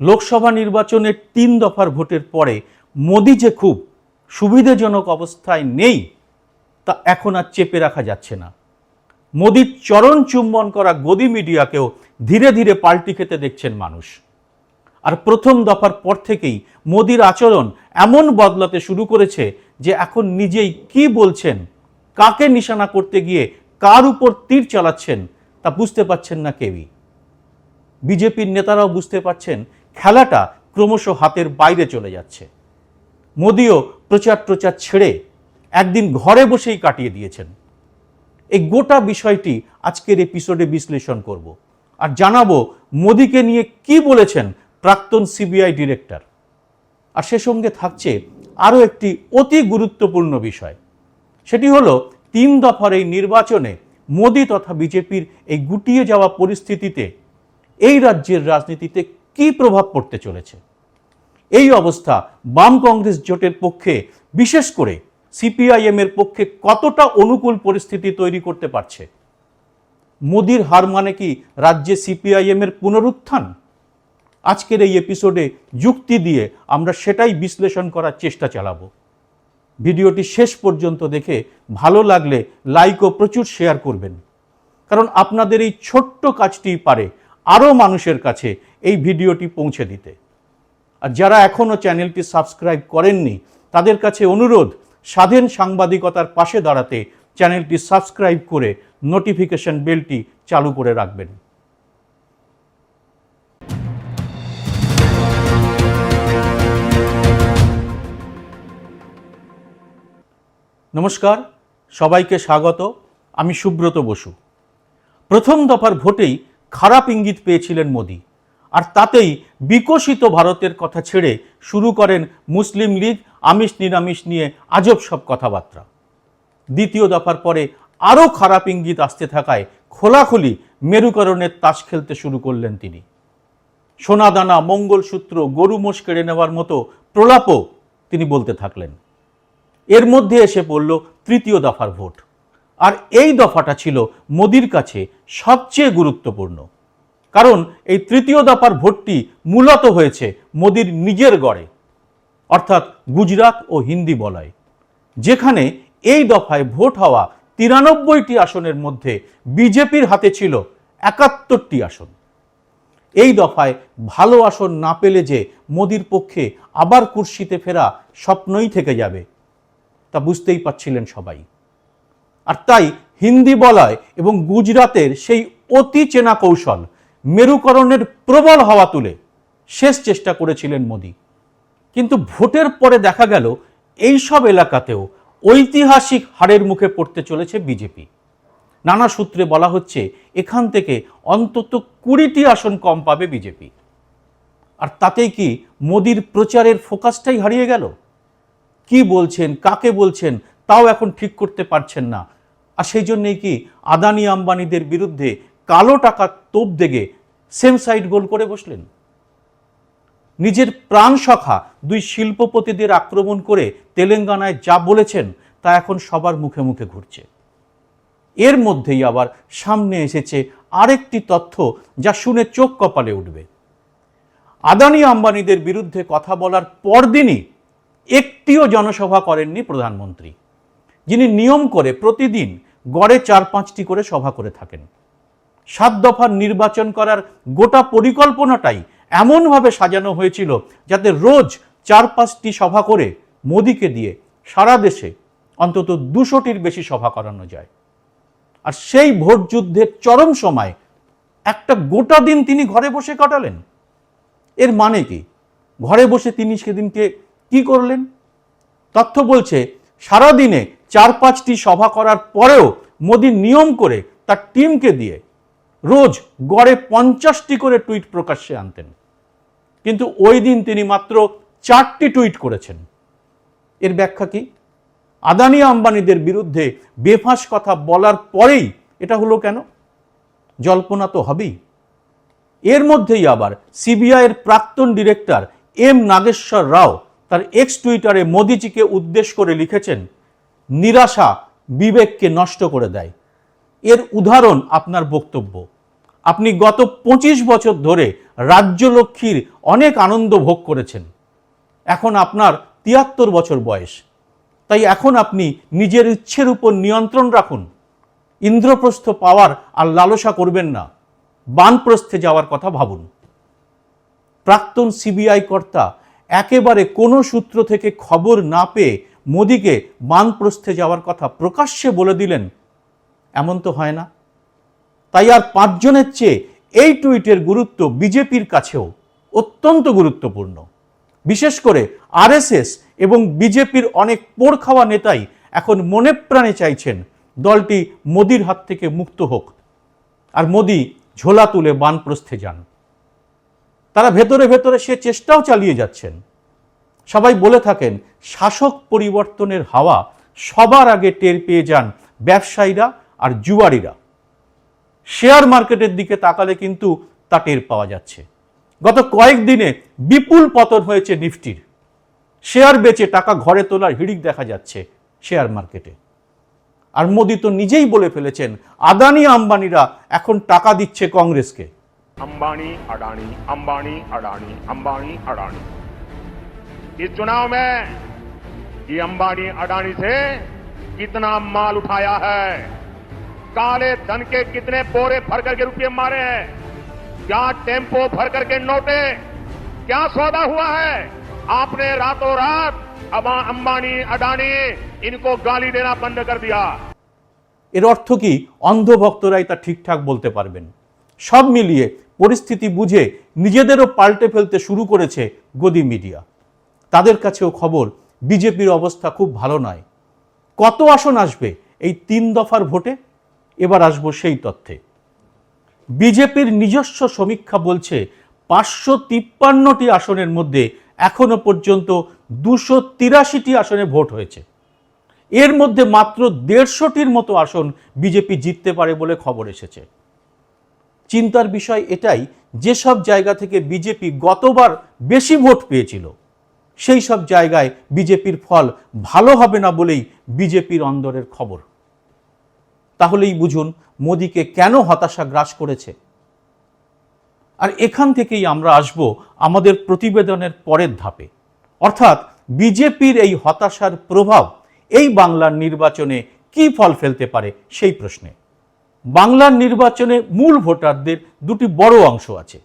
লোকসভা নির্বাচনের তিন দফার ভোটের পরে মোদি যে খুব সুবিধাজনক অবস্থায় নেই, তা এখন আর চেপে রাখা যাচ্ছে না। মোদির চরণ চুম্বন করা গদি মিডিয়াকেও ধীরে ধীরে পাল্টি খেতে দেখছেন মানুষ। আর প্রথম দফার পর থেকেই মোদির আচরণ এমন বদলাতে শুরু করেছে যে এখন নিজেই কি বলছেন, কাকে নিশানা করতে গিয়ে কার উপর তীর চালাচ্ছেন, তা বুঝতে পারছেন না কেউই। বিজেপির নেতারাও বুঝতে পারছেন খেলাটা ক্রমশ হাতের বাইরে চলে যাচ্ছে। মোদিও প্রচার প্রচার ছেড়ে একদিন ঘরে বসেই কাটিয়ে দিয়েছেন। এই গোটা বিষয়টি আজকের এপিসোডে বিশ্লেষণ করব আর জানাব মোদিকে নিয়ে কি বলেছেন প্রাক্তন সিবিআই ডিরেক্টর আর সে সঙ্গে থাকছে আরও একটি অতি গুরুত্বপূর্ণ বিষয়। সেটি হলো তিন দফার এই নির্বাচনে মোদি তথা বিজেপির এই গুটিয়ে যাওয়া পরিস্থিতিতে এই রাজ্যের রাজনীতিতে কি প্রভাব পড়তে চলেছে? এই অবস্থা বাম কংগ্রেস জোটের পক্ষে, বিশেষ করে সিপিআইএম এর পক্ষে কতটা অনুকূল পরিস্থিতি তৈরি করতে পারছে? মোদির হার মানে কি রাজ্যে সিপিআইএম এর পুনরুত্থান? আজকের এই এপিসোডে যুক্তি দিয়ে আমরা সেটাই বিশ্লেষণ করার চেষ্টা চালাবো। ভিডিওটি শেষ পর্যন্ত দেখে ভালো লাগলে লাইক ও প্রচুর শেয়ার করবেন। কারণ আপনাদের এই ছোট্ট কাজটি পারে আরও মানুষের কাছে এই ভিডিওটি পৌঁছে দিতে। আর যারা এখনও চ্যানেলটি সাবস্ক্রাইব করেননি, তাদের কাছে অনুরোধ, স্বাধীন সাংবাদিকতার পাশে দাঁড়াতে চ্যানেলটি সাবস্ক্রাইব করে নোটিফিকেশন বেলটি চালু করে রাখবেন। নমস্কার, সবাইকে স্বাগত, আমি সুব্রত বসু। প্রথম দফার ভোটেই খারাপ ইঙ্গিত পেয়েছিলেন মোদি। আর তাতেই বিকশিত ভারতের কথা ছেড়ে শুরু করেন মুসলিম লীগ, আমিষ নিরামিষ নিয়ে আজব সব কথাবার্তা। দ্বিতীয় দফার পরে আরও খারাপ ইঙ্গিত আসতে থাকায় খোলাখুলি মেরুকরণের তাস খেলতে শুরু করলেন তিনি। সোনাদানা, মঙ্গলসূত্র, গরু মোষ কেড়ে নেওয়ার মতো প্রলাপও তিনি বলতে থাকলেন। এর মধ্যে এসে পড়ল তৃতীয় দফার ভোট। আর এই দফাটা ছিল মোদির কাছে সবচেয়ে গুরুত্বপূর্ণ। কারণ এই তৃতীয় দফার ভোটটি মূলত হয়েছে মোদির নিজের গড়ে, অর্থাৎ গুজরাট ও হিন্দি বলয়, যেখানে এই দফায় ভোট হওয়া তিরানব্বইটি আসনের মধ্যে বিজেপির হাতে ছিল একাত্তরটি আসন। এই দফায় ভালো আসন না পেলে যে মোদির পক্ষে আবার কুর্সিতে ফেরা স্বপ্নই থেকে যাবে, তা বুঝতেই পারছিলেন সবাই। আর তাই হিন্দি বলয় এবং গুজরাতের সেই অতি চেনা কৌশল মেরুকরণের প্রবল হওয়া তুলে শেষ চেষ্টা করেছিলেন মোদি। কিন্তু ভোটের পরে দেখা গেল এই সব এলাকাতেও ঐতিহাসিক হারের মুখে পড়তে চলেছে বিজেপি। নানা সূত্রে বলা হচ্ছে, এখান থেকে অন্তত কুড়িটি আসন কম পাবে বিজেপি। আর তাতেই কি মোদির প্রচারের ফোকাসটাই হারিয়ে গেল? কি বলছেন, কাকে বলছেন, তাও এখন ঠিক করতে পারছেন না। আর সেই জন্যেই কি আদানি আম্বানিদের বিরুদ্ধে কালো টাকার তোপ দেগে সেম সাইড গোল করে বসলেন। নিজের প্রাণ সখা দুই শিল্পপতিদের আক্রমণ করে তেলেঙ্গানায় যা বলেছেন তা এখন সবার মুখে মুখে ঘুরছে। এর মধ্যেই আবার সামনে এসেছে আরেকটি তথ্য যা শুনে চোখ কপালে উঠবে। আদানি আম্বানিদের বিরুদ্ধে কথা বলার পরদিনই একটিও জনসভা করেননি প্রধানমন্ত্রী, যিনি নিয়ম করে প্রতিদিন গড়ে চার পাঁচটি করে সভা করে থাকেন। সাত দফার নির্বাচন করার গোটা পরিকল্পনাটাই এমনভাবে সাজানো হয়েছিল যাতে রোজ চার পাঁচটি সভা করে মোদিকে দিয়ে সারা দেশে অন্তত দুশোটির বেশি সভা করানো যায়। আর সেই ভোট যুদ্ধের চরম সময় একটা গোটা দিন তিনি ঘরে বসে কাটালেন। এর মানে কি? ঘরে বসে তিনি সেদিনকে কি করলেন? তথ্য বলছে, সারাদিনে চার পাঁচটি সভা করার পরেও মোদি নিয়ম করে তার টিমকে দিয়ে রোজ গড়ে পঞ্চাশটি করে টুইট প্রকাশ্যে আনতেন। কিন্তু ওই দিন তিনি মাত্র চারটি টুইট করেছেন। এর ব্যাখ্যা কি? আদানি আম্বানিদের বিরুদ্ধে বেফাঁস কথা বলার পরেই এটা হলো কেন? জল্পনা তো হবেই। এর মধ্যেই আবার সিবিআইয়ের প্রাক্তন ডিরেক্টর এম নাগেশ্বর রাও তার এক্স টুইটারে মোদিজিকে উদ্দেশ্য করে লিখেছেন, নিরাশা বিবেককে নষ্ট করে দেয়। এর উদাহরণ আপনার বক্তব্য। আপনি গত পঁচিশ বছর ধরে রাজ্যলক্ষ্মীর অনেক আনন্দ ভোগ করেছেন। এখন আপনার তিয়াত্তর বছর বয়স। তাই এখন আপনি নিজের ইচ্ছের উপর নিয়ন্ত্রণ রাখুন। ইন্দ্রপ্রস্থ পাওয়ার আর লালসা করবেন না। বানপ্রস্থে যাওয়ার কথা ভাবুন। প্রাক্তন সিবিআই কর্তা একেবারে কোনো সূত্র থেকে খবর না পেয়ে মোদিকে বানপ্রস্থে যাওয়ার কথা প্রকাশ্যে বলে দিলেন। এমন তো হয় না। তাই আর পাঁচজনের চেয়ে এই টুইটের গুরুত্ব বিজেপির কাছেও অত্যন্ত গুরুত্বপূর্ণ। বিশেষ করে আরএসএস এবং বিজেপির অনেক পোড় খাওয়া নেতাই এখন মনে প্রাণে চাইছেন দলটি মোদির হাত থেকে মুক্ত হোক। আর মোদি ঝোলা তুলে বানপ্রস্থে যান। তারা ভেতরে ভেতরে সে চেষ্টাও চালিয়ে যাচ্ছেন। সবাই বলে থাকেন, শাসক পরিবর্তনের হাওয়া সবার আগে টের পেয়ে যান ব্যবসায়ীরা আর জুয়ারিরা শেয়ার মার্কেটের দিকে তাকালে কিন্তু তা টের পাওয়া যাচ্ছে গত কয়েকদিনে বিপুল পতন হয়েছে নিফটির শেয়ার বেচে টাকা ঘরে তোলার হিড়িক দেখা যাচ্ছে শেয়ার মার্কেটে আর মোদি তো নিজেই বলে ফেলেছেন আদানি আম্বানিরা এখন টাকা দিচ্ছে কংগ্রেসকে अंबानी अडानी अंबानी अडानी अंबानी अडानी इस चुनाव में ये अंबानी अडानी से कितना माल उठाया है काले धन के कितने बोरे भर करके रुपये मारे हैं क्या टेम्पो भर करके नोटे क्या सौदा हुआ है आपने रातों रात अब अंबानी अडानी इनको गाली देना बंद कर दिया এর অর্থ কি অন্ধ ভক্তরাই তা ঠিকঠাক বলতে পারবেন সব মিলিয়ে পরিস্থিতি বুঝে নিজেদেরও পাল্টে ফেলতে শুরু করেছে গদি মিডিয়া তাদের কাছেও খবর বিজেপির অবস্থা খুব ভালো নয় কত আসন আসবে এই তিন দফার ভোটে এবার আসব সেই তথ্যে। বিজেপির নিজস্ব সমীক্ষা বলছে, পাঁচশো তিপ্পান্নটি আসনের মধ্যে এখনও পর্যন্ত দুশো তিরাশিটি আসনে ভোট হয়েছে। এর মধ্যে মাত্র দেড়শোটির মতো আসন বিজেপি জিততে পারে বলে খবর এসেছে। চিন্তার বিষয় এটাই, যেসব জায়গা থেকে বিজেপি গতবার বেশি ভোট পেয়েছিল, সেই সব জায়গায় বিজেপির ফল ভালো হবে না বলেই বিজেপির অন্দরের খবর। তাহলেই বুঝুন মোদিকে কেন হতাশা গ্রাস করেছে। আর এখান থেকেই আমরা আসব আমাদের প্রতিবেদনের পরের ধাপে। অর্থাৎ বিজেপির এই হতাশার প্রভাব এই বাংলার নির্বাচনে কি ফল ফেলতে পারে সেই প্রশ্নে। বাংলার নির্বাচনে মূল ভোটারদের দুটি বড় অংশ আছে।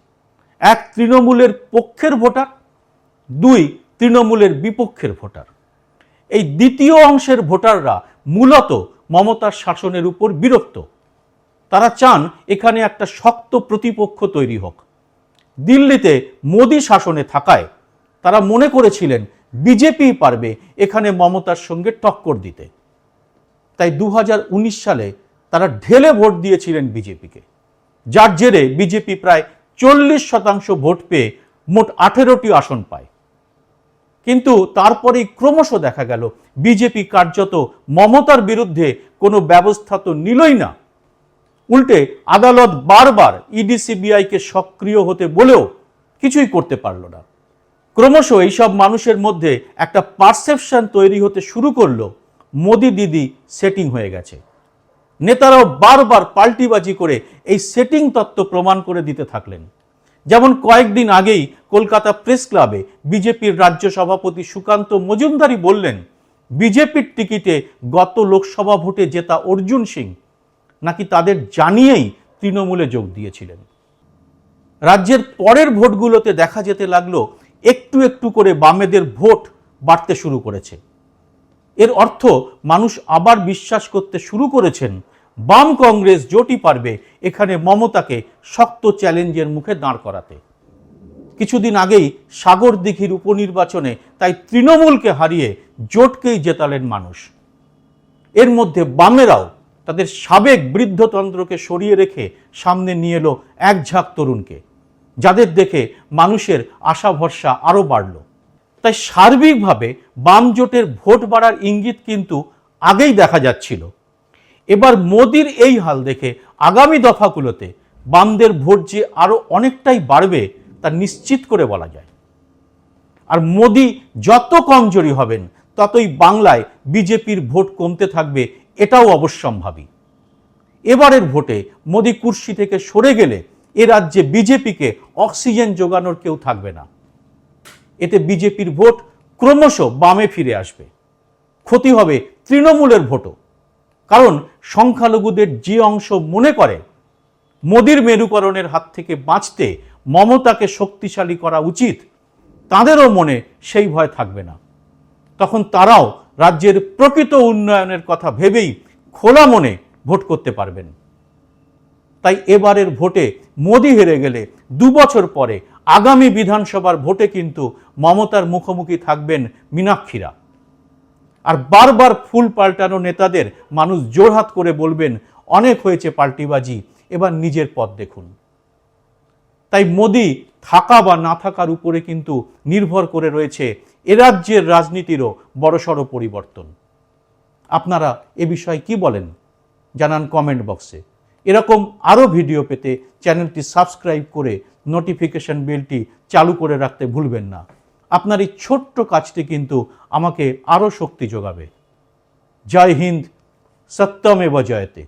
এক তৃণমূলের পক্ষের ভোটার, দুই তৃণমূলের বিপক্ষের ভোটার। এই দ্বিতীয় অংশের ভোটাররা মূলত মমতার শাসনের উপর বিরক্ত। তারা চান এখানে একটা শক্ত প্রতিপক্ষ তৈরি হোক। দিল্লিতে মোদী শাসনে থাকায় তারা মনে করেছিলেন বিজেপি পারবে এখানে মমতার সঙ্গে টক্কর দিতে। তাই দু হাজার উনিশ সালে তারা ঢেলে ভোট দিয়েছিলেন বিজেপিকে। যার জেরে বিজেপি প্রায় চল্লিশ শতাংশ ভোট পেয়ে মোট আঠেরোটি আসন পায়। কিন্তু তারপরেই ক্রমশ দেখা গেল, বিজেপি কার্যত মমতার বিরুদ্ধে কোনো ব্যবস্থা তো নিলই না। উল্টে আদালত বারবার ইডি সিবিআইকে সক্রিয় হতে বলেও কিছুই করতে পারল না। ক্রমশ এইসব মানুষের মধ্যে একটা পারসেপশন তৈরি হতে শুরু করল, মোদি দিদি সেটিং হয়ে গেছে। নেতারাও বারবার পাল্টিবাজি করে এই সেটিং তত্ত্ব প্রমাণ করে দিতে থাকলেন। যেমন কয়েকদিন আগেই কলকাতা প্রেস ক্লাবে বিজেপির রাজ্য সভাপতি সুকান্ত মজুমদারি বললেন, বিজেপির টিকিটে গত লোকসভা ভোটে জেতা অর্জুন সিং, নাকি তাদের জানিয়েই তৃণমূলে যোগ দিয়েছিলেন। রাজ্যের পরের ভোটগুলোতে দেখা যেতে লাগল, একটু একটু করে বামেদের ভোট বাড়তে শুরু করেছে। এর অর্থ মানুষ আবার বিশ্বাস করতে শুরু করেছেন বাম কংগ্রেস জোটই পারবে এখানে মমতাকে শক্ত চ্যালেঞ্জের মুখে দাঁড় করাতে। কিছুদিন আগেই সাগর দিঘির উপনির্বাচনে তাই তৃণমূলকে হারিয়ে জোটকেই জেতালেন মানুষ। এর মধ্যে বামেরাও তাদের সাবেক বৃদ্ধতন্ত্রকে সরিয়ে রেখে সামনে নিয়ে এলো এক ঝাঁক তরুণকে। যাদের দেখে মানুষের আশা ভরসা আরও বাড়ল। তাই সার্বিকভাবে বাম জোটের ভোট বাড়ার ইঙ্গিত কিন্তু আগেই দেখা যাচ্ছিল। এবার মোদির এই হাল দেখে আগামী দফাগুলোতে বামদের ভোট যে আরও অনেকটাই বাড়বে তা নিশ্চিত করে বলা যায়। আর মোদি যত কমজোরি হবেন, ততই বাংলায় বিজেপির ভোট কমতে থাকবে এটাও অবশ্যম্ভাবী। এবারের ভোটে মোদি কুর্সি থেকে সরে গেলে এ রাজ্যে বিজেপিকে অক্সিজেন যোগানোর কেউ থাকবে না। এতে বিজেপির ভোট ক্রমশ বামে ফিরে আসবে। ক্ষতি হবে তৃণমূলের ভোটও। কারণ সংখ্যালঘুদের যে অংশ মনে করে, মোদির মেরুকরণের হাত থেকে বাঁচতে মমতাকে শক্তিশালী করা উচিত, তাদেরও মনে সেই ভয় থাকবে না। তখন তারাও রাজ্যের প্রকৃত উন্নয়নের কথা ভেবেই খোলা মনে ভোট করতে পারবেন। তাই এবারের ভোটে মোদি হেরে গেলে দু বছর পরে আগামী বিধানসভার ভোটে কিন্তু মমতার মুখোমুখি থাকবেন মীনাক্ষীরা। আর বারবার ফুল পাল্টানো নেতাদের মানুষ জোরহাত করে বলবেন, অনেক হয়েছে পাল্টিবাজি, এবার নিজের পথ দেখুন। তাই মোদি থাকা বা না থাকার উপরে কিন্তু নির্ভর করে রয়েছে এ রাজ্যের রাজনীতিরও বড়সড় পরিবর্তন। আপনারা এ বিষয়ে কি বলেন? জানান কমেন্ট বক্সে। এরকম আরও ভিডিও পেতে চ্যানেলটি সাবস্ক্রাইব করে নোটিফিকেশন বেলটি চালু করে রাখতে ভুলবেন না। আপনার এই ছোট্ট কাজটি কিন্তু আমাকে আরও শক্তি যোগাবে। জয় হিন্দ সত্যমে জয়তে।